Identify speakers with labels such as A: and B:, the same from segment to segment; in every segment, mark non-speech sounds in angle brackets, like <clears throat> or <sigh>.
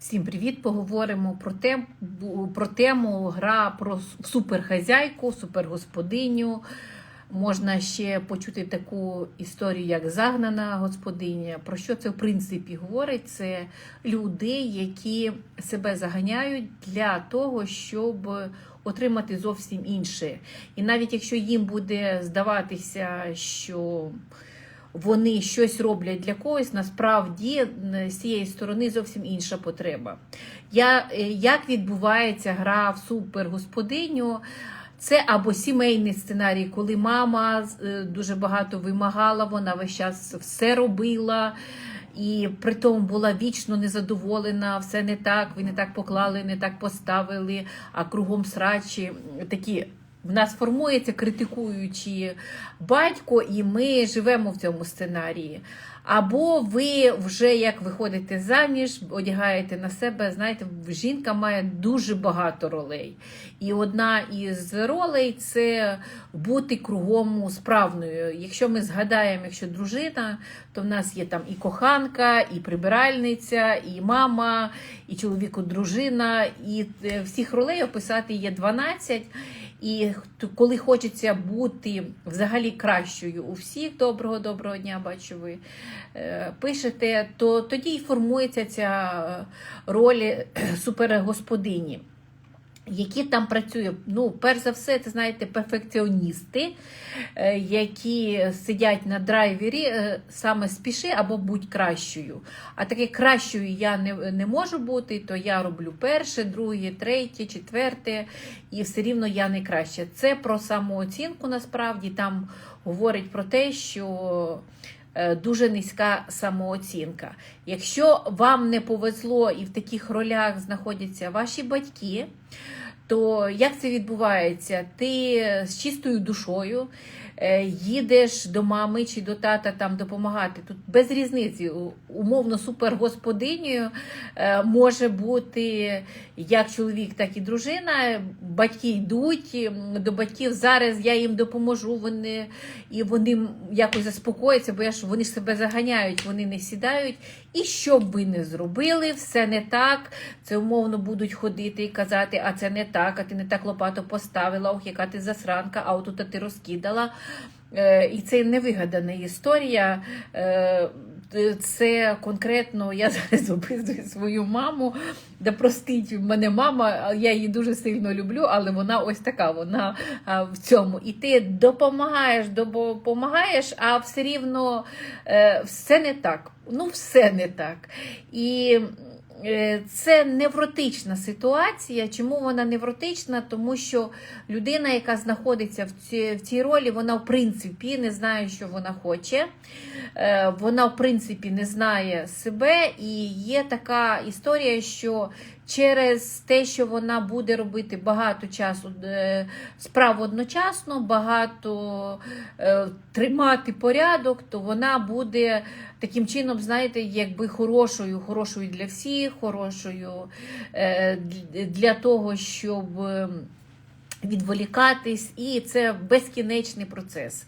A: Всім привіт! Поговоримо про тему, про тему гра про суперхазяйку, супергосподиню. Можна ще почути таку історію, як загнана господиня. Про що це в принципі говорить? Це люди, які себе заганяють для того, щоб отримати зовсім інше. І навіть якщо їм буде здаватися, що вони щось роблять для когось, насправді з цієї сторони зовсім інша потреба. Я, е, Як відбувається гра в супергосподиню? Це або сімейний сценарій, коли мама е, дуже багато вимагала, вона весь час все робила. І при тому була вічно незадоволена, все не так, ви не так поклали, не так поставили, а кругом срачі такі в нас формується критикуючи батько, і ми живемо в цьому сценарії. Або ви вже як виходите заміж, одягаєте на себе, знаєте, жінка має дуже багато ролей. І одна із ролей це бути кругом справною. Якщо ми згадаємо, якщо дружина, то в нас є там і коханка, і прибиральниця, і мама, і чоловіку дружина, і е, всіх ролей описати є 12. І коли хочеться бути взагалі кращою у всіх, доброго доброго дня, бачу, ви е, пишете, то тоді й формується ця роль <clears throat> супергосподині. Які там працюють, ну, перш за все, це знаєте, перфекціоністи, е, які сидять на драйвері, е, саме спіши або будь кращою. А таке кращою я не не можу бути, то я роблю перше, друге, третє, четверте, і все рівно я не краще. Це про самооцінку насправді там говорить про те, що. Е, дуже низька самооцінка. Якщо вам не повезло і в таких ролях знаходяться ваші батьки, то як це відбувається? Ти з чистою душою їдеш до мами чи до тата там допомагати. Тут без різниці, умовно, супергосподинею е, може бути як чоловік, так і дружина. Батьки йдуть до батьків. Зараз я їм допоможу. Вони і вони якось заспокояться, бо я ж вони ж себе заганяють, вони не сідають. І що б ви не зробили, все не так. Це умовно будуть ходити і казати, а це не так, а ти не так лопату поставила, ох, яка ти засранка, а отут ти розкидала. Е, І це невигадана історія. Е, це конкретно я <laughs> зараз описую свою маму. Да простить мене мама, я її дуже сильно люблю, але вона ось така. Вона в цьому. І ти допомагаєш, допомагаєш, а все рівно е, все не так. Ну, все не так. І це невротична ситуація. Чому вона невротична? Тому що людина, яка знаходиться в цій, в цій ролі, вона в принципі не знає, що вона хоче. Е, вона, в принципі, не знає себе, і є така історія, що через те, що вона буде робити багато часу е, справ одночасно, багато е, тримати порядок, то вона буде таким чином, знаєте, якби хорошою, хорошою для всіх, хорошою для того, щоб. Відволікатись, і це безкінечний процес.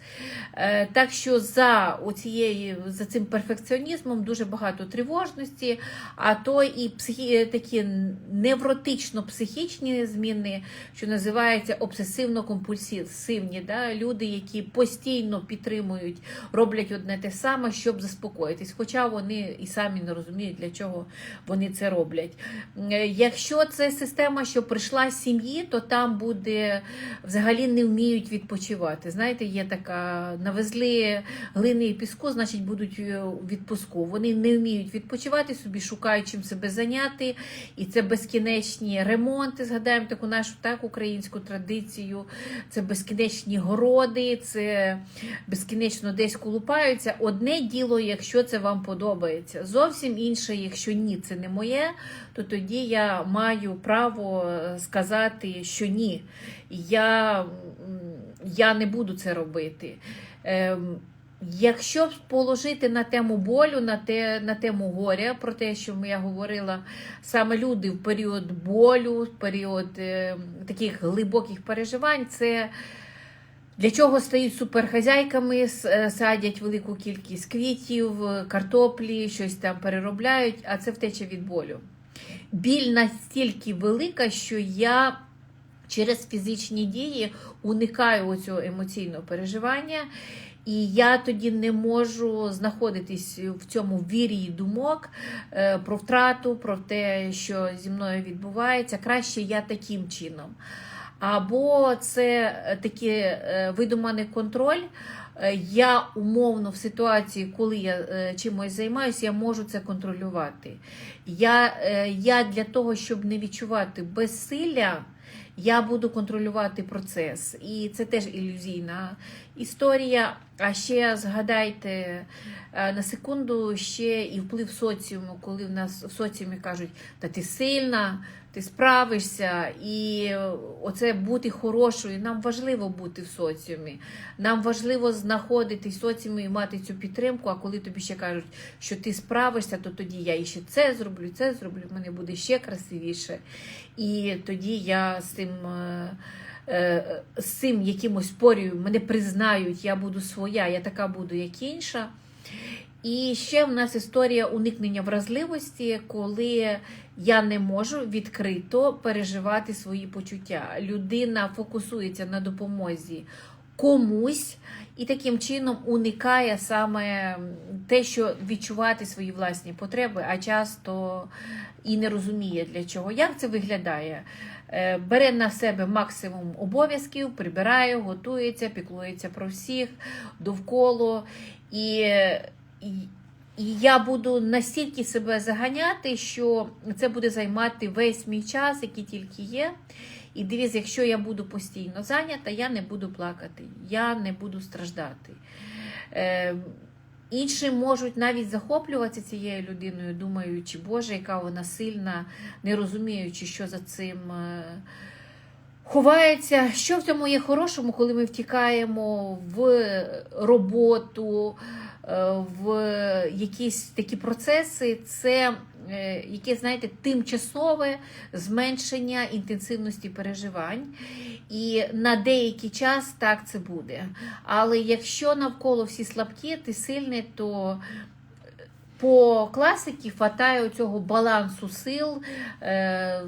A: Е, так що за оцією, за цим перфекціонізмом дуже багато тривожності, а то і психі, такі невротично-психічні зміни, що називаються обсесивно-компульсивні. Да? Люди, які постійно підтримують, роблять одне те саме, щоб заспокоїтись. Хоча вони і самі не розуміють, для чого вони це роблять. Е, якщо це система, що прийшла з сім'ї, то там буде взагалі не вміють відпочивати. Знаєте, є така, навезли глини і піску, значить, будуть е, відпуску. Вони не вміють відпочивати собі, шукають чим себе зайняти. І це безкінечні ремонти. Згадаємо таку нашу так українську традицію. Це безкінечні городи, це безкінечно десь колупаються. Одне діло, якщо це вам подобається. Зовсім інше, якщо ні, це не моє, то тоді я маю право е, сказати, що ні я я не буду це робити. Ем, Якщо положити на тему болю, на те, на тему горя, про те, що я говорила, саме люди в період болю, в період е, таких глибоких переживань, це для чого стають суперхазяйками, е, садять велику кількість квітів, картоплі, щось там переробляють, а це втеча від болю. біль настільки велика, що я через фізичні дії уникаю цього емоційного переживання. І я тоді не можу знаходитись в цьому вірії думок е, про втрату, про те, що зі мною відбувається. Краще я таким чином. Або це такий е, видуманий контроль. Е, Я умовно в ситуації, коли я е, чимось займаюся, я можу це контролювати. Я, е, я для того, щоб не відчувати безсилля, я буду контролювати процес. І це теж ілюзійна історія. А ще згадайте е, на секунду ще і вплив соціуму, коли в нас в соціумі кажуть, та ти сильна, ти справишся, і оце бути хорошою. Нам важливо бути в соціумі. Нам важливо знаходитись в соціумі і мати цю підтримку. А коли тобі ще кажуть, що ти справишся, то тоді я і ще це зроблю, це зроблю, в мене буде ще красивіше. І тоді я з цим. е, е, З цим якимось спорю, мене признають, я буду своя, я така буду, як інша. І ще в нас історія уникнення вразливості, коли я не можу відкрито переживати свої почуття. Людина фокусується на допомозі комусь і таким чином уникає саме те, що відчувати свої власні потреби, а часто і не розуміє для чого. Як це виглядає? Е, Бере на себе максимум обов'язків, прибирає, готується, піклується про всіх довкола. І, і, я буду настільки себе заганяти, що це буде займати весь мій час, який тільки є. І дивіться, якщо я буду постійно зайнята, я не буду плакати, я не буду страждати. Е, Інші можуть навіть захоплюватися цією людиною, думаючи, Боже, яка вона сильна, не розуміючи, що за цим е, ховається. Що в цьому є хорошому, коли ми втікаємо в роботу, в якісь такі процеси, це е, яке, знаєте, тимчасове зменшення інтенсивності переживань. І на деякий час так це буде. Але якщо навколо всі слабкі, ти сильний, то по класиці хватає цього балансу сил, е,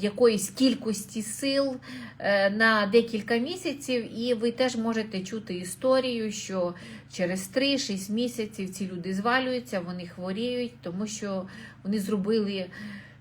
A: якоїсь кількості сил е, на декілька місяців, і ви теж можете чути історію, що через 3-6 місяців ці люди звалюються, вони хворіють, тому що вони зробили.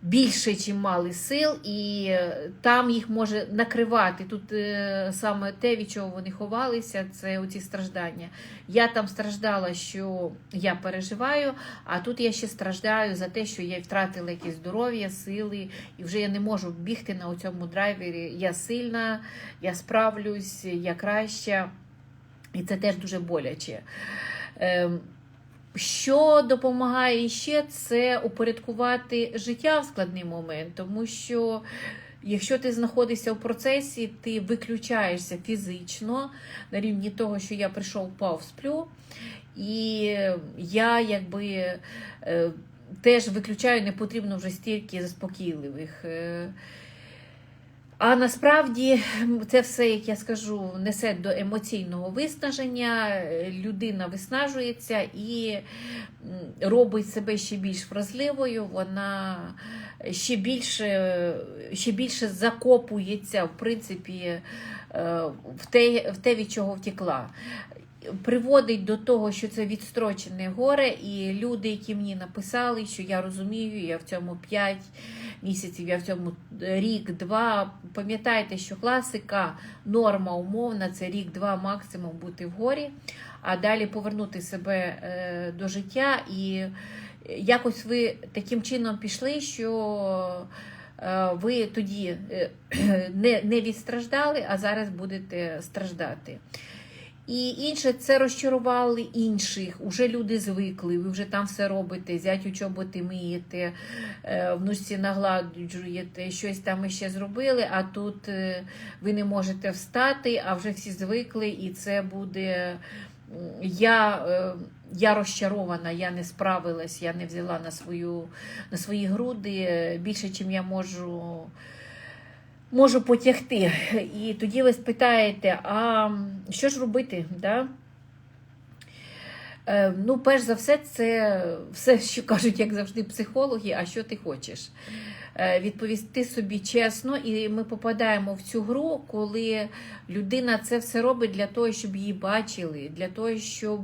A: Більше, чим мали сил, і е, там їх може накривати. Тут е, саме те, від чого вони ховалися, це оці страждання. Я там страждала, що я переживаю, а тут я ще страждаю за те, що я втратила якесь здоров'я, сили, і вже я не можу бігти на цьому драйвері. Я сильна, я справлюсь, я краща. І це теж дуже боляче. Що допомагає ще, це упорядкувати життя в складний момент, тому що якщо ти знаходишся в процесі, ти виключаєшся фізично на рівні того, що я прийшов, впав, сплю, і я якби е, теж виключаю, не потрібно вже стільки заспокійливих. А насправді це все, як я скажу, несе до емоційного виснаження. Людина виснажується і робить себе ще більш вразливою. Вона ще більше, ще більше закопується, в принципі, е, в те, в те, від чого втекла. Приводить до того, що це відстрочене горе, і люди, які мені написали, що я розумію, я в цьому 5 місяців, я в цьому рік-два. Пам'ятайте, що класика, норма умовна це рік-два максимум бути в горі, а далі повернути себе е, до життя. І якось ви таким чином пішли, що е, ви тоді е, <clears throat> не відстраждали, а зараз будете страждати. І інше це розчарували інших. Уже люди звикли, ви вже там все робите, зятю чоботи миєте, е, внучці нагладжуєте, щось там іще зробили, а тут е, ви не можете встати, а вже всі звикли, і це буде. Я, е, я розчарована, я не справилась, я не взяла на, свою, на свої груди більше, чим я можу можу потягти. І тоді ви спитаєте, а що ж робити? Да? Е, Ну, перш за все, це все, що кажуть, як завжди, психологи, а що ти хочеш. Е, Відповісти собі чесно, і ми попадаємо в цю гру, коли людина це все робить для того, щоб її бачили, для того, щоб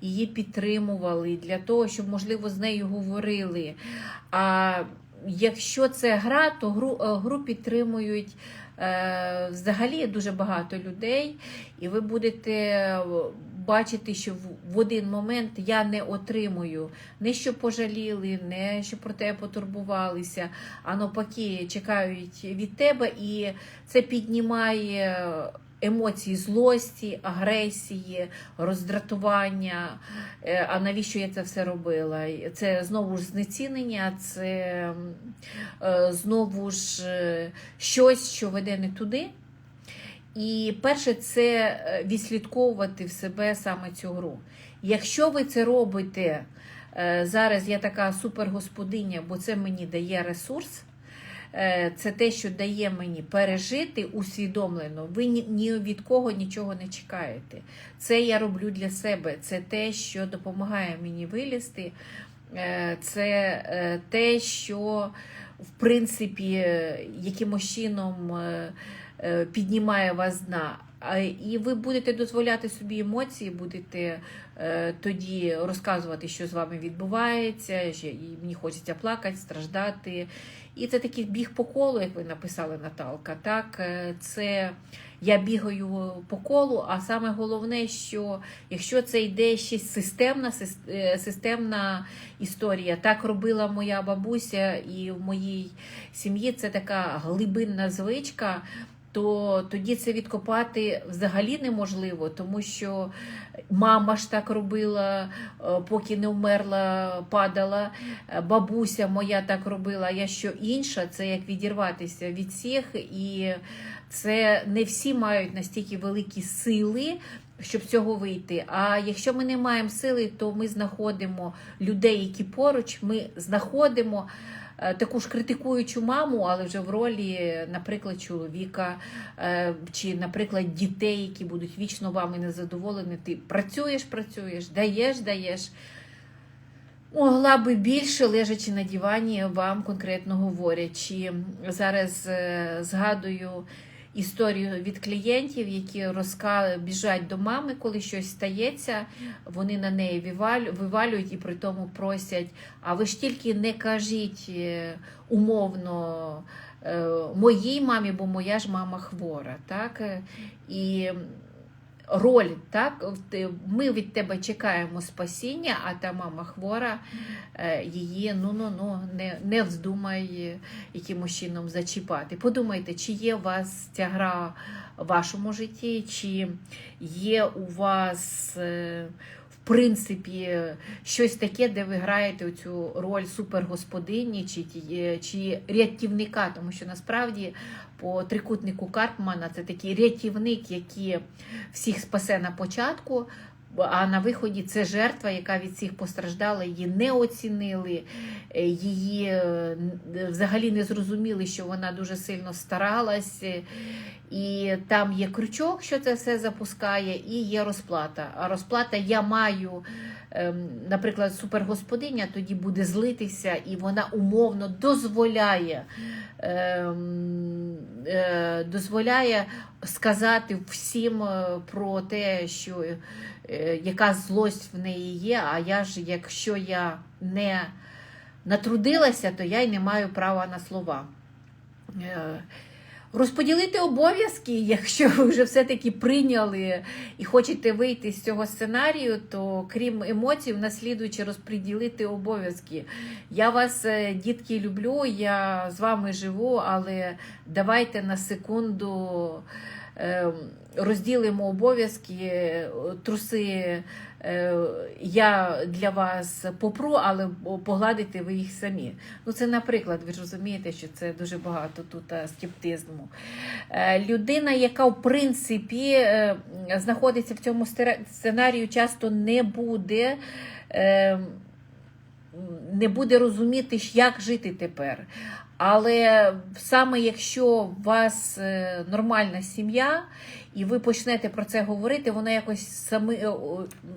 A: її підтримували, для того, щоб, можливо, з нею говорили. А якщо це гра, то гру, е, гру підтримують е, взагалі дуже багато людей, і ви будете бачити, що в- в один момент я не отримую. Не що пожаліли, не що про тебе потурбувалися, а навпаки, чекають від тебе, і це піднімає емоції злості, агресії, роздратування. Е, А навіщо я це все робила? Це знову ж знецінення, це е, знову ж е, щось, що веде не туди. І перше, це відслідковувати в себе саме цю гру. Якщо ви це робите, зараз я така супергосподиня, бо це мені дає ресурс, це те, що дає мені пережити усвідомлено. Ви ні, від кого нічого не чекаєте. Це я роблю для себе. Це те, що допомагає мені вилізти. Е, Це е, те, що в принципі е, якимось чином е, е, піднімає вас дна. І ви будете дозволяти собі емоції, будете е, тоді розказувати, що з вами відбувається, що мені хочеться плакати, страждати. І це такий біг по колу, як ви написали, Наталка. Так, Е, це я бігаю по колу, а саме головне, що якщо це йде ще системна, е, системна історія, так робила моя бабуся, і в моїй сім'ї це така глибинна звичка. То тоді це відкопати взагалі неможливо, тому що мама ж так робила, е, поки не вмерла, падала. Е, Бабуся моя так робила. Я що інша, це як відірватися від всіх, і це не всі мають настільки великі сили. Щоб цього вийти. А якщо ми не маємо сили, то ми знаходимо людей, які поруч, ми знаходимо таку ж критикуючу маму, але вже в ролі, наприклад, чоловіка е, чи, наприклад, дітей, які будуть вічно вами незадоволені. Ти працюєш, працюєш, даєш, даєш. Могла би більше, лежачи на дивані, вам конкретно говорячи. Зараз е, згадую історію від клієнтів, які розка... біжать до мами, коли щось стається, вони на неї вивалюють і при тому просять. А ви ж тільки не кажіть е, умовно е, моїй мамі, бо моя ж мама хвора. Так? І роль, так? Ми від тебе чекаємо спасіння, а та мама хвора, е, її ну ну ну не, не вздумай якимось чином зачіпати. Подумайте, чи є у вас ця гра в вашому житті, чи є у вас. е, В принципі, щось таке, де ви граєте цю роль супергосподині чи, чи рятівника, тому що насправді по трикутнику Карпмана це такий рятівник, який всіх спасе на початку, а на виході це жертва, яка від всіх постраждала, її не оцінили, її е, взагалі не зрозуміли, що вона дуже сильно старалась. е, І там є крючок, що це все запускає, і є розплата. А розплата я маю, наприклад, супергосподиня тоді буде злитися, і вона умовно дозволяє, ем, е, дозволяє сказати всім е, про те, що е, яка злость в неї є. А я ж, якщо я не натрудилася, то я й не маю права на слова. Розподілити обов'язки, якщо ви вже все-таки прийняли і хочете вийти з цього сценарію, то крім емоцій, наслідуючи розподілити обов'язки. Я вас, е, дітки, люблю, я з вами живу, але давайте на секунду розділимо обов'язки, е, труси. е, Я для вас попру, але погладите ви їх самі. Ну, це, наприклад, ви ж розумієте, що це дуже багато тут е, скептизму. Людина, яка в принципі знаходиться в цьому сценарію, часто не буде. е, не буде розуміти, як жити тепер. Але саме якщо у вас е, нормальна сім'я, і ви почнете про це говорити, воно якось саме, е,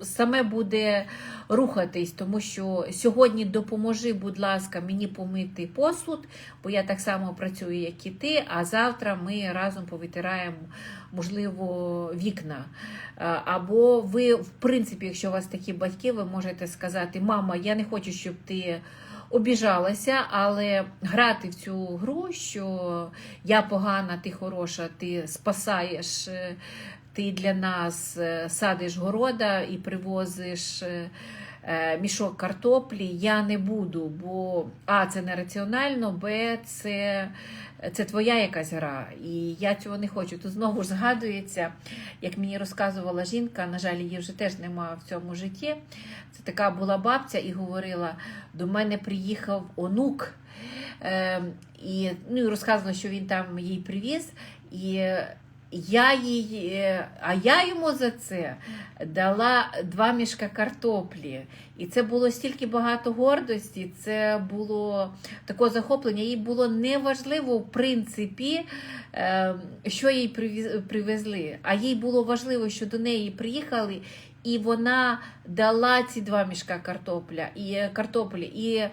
A: саме буде рухатись, тому що сьогодні допоможи, будь ласка, мені помити посуд, бо я так само працюю, як і ти, а завтра ми разом повитираємо, можливо, вікна. Е, Або ви, в принципі, якщо у вас такі батьки, ви можете сказати: Мама, я не хочу, щоб ти обіжалася, але грати в цю гру, що я погана, ти хороша, ти спасаєш, е, ти для нас е, садиш города і привозиш. Е, Мішок картоплі я не буду, бо А, це нераціонально, Б, це, це твоя якась гра, і я цього не хочу. Тут знову ж згадується, як мені розказувала жінка, на жаль, її вже теж немає в цьому житті. Це така була бабця і говорила: до мене приїхав онук, е, і, ну, і розказувала, що він там їй привіз. І я їй, а я йому за це дала два мішка картоплі. І це було стільки багато гордості, це було такого захоплення. Їй було неважливо, в принципі, е, що їй привезли. А їй було важливо, що до неї приїхали, і вона дала ці два мішка картопля і е, картоплі. І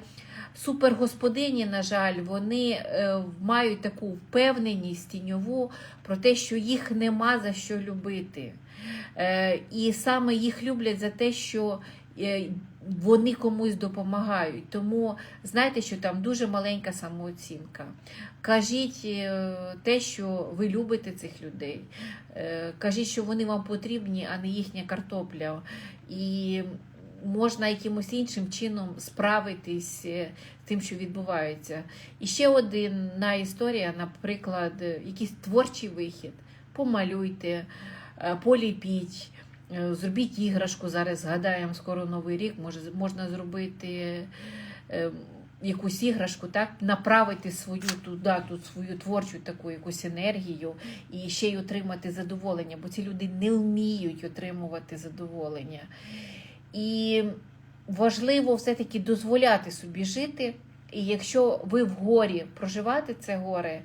A: супергосподині, на жаль, вони е, мають таку впевненість тіньову про те, що їх нема за що любити. Е, і саме їх люблять за те, що вони комусь допомагають. Тому знаєте, що там дуже маленька самооцінка. Кажіть е, те, що ви любите цих людей. Е, Кажіть, що вони вам потрібні, а не їхня картопля. І можна якимось іншим чином справитись е, з тим, що відбувається. І ще одна історія, наприклад, е, якийсь творчий вихід. Помалюйте, е, поліпіть, е, зробіть іграшку. Зараз згадаємо скоро Новий рік, може, можна зробити. е, Якусь іграшку, так, направити свою туди, тут свою творчу таку якусь енергію і ще й отримати задоволення, бо ці люди не вміють отримувати задоволення. І важливо все-таки дозволяти собі жити. І якщо ви в горі проживати це горе,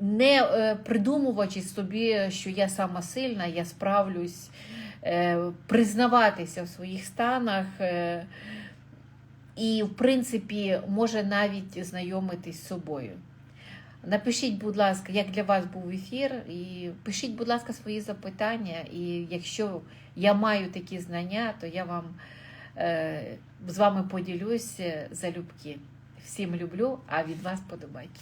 A: не е, придумуючи собі, що я сама сильна, я справлюсь, е, признаватися в своїх станах. е, І, в принципі, може навіть знайомитись з собою. Напишіть, будь ласка, як для вас був ефір, і пишіть, будь ласка, свої запитання. І якщо я маю такі знання, то я вам е, з вами поділюсь залюбки. Всім люблю, а від вас подобайки.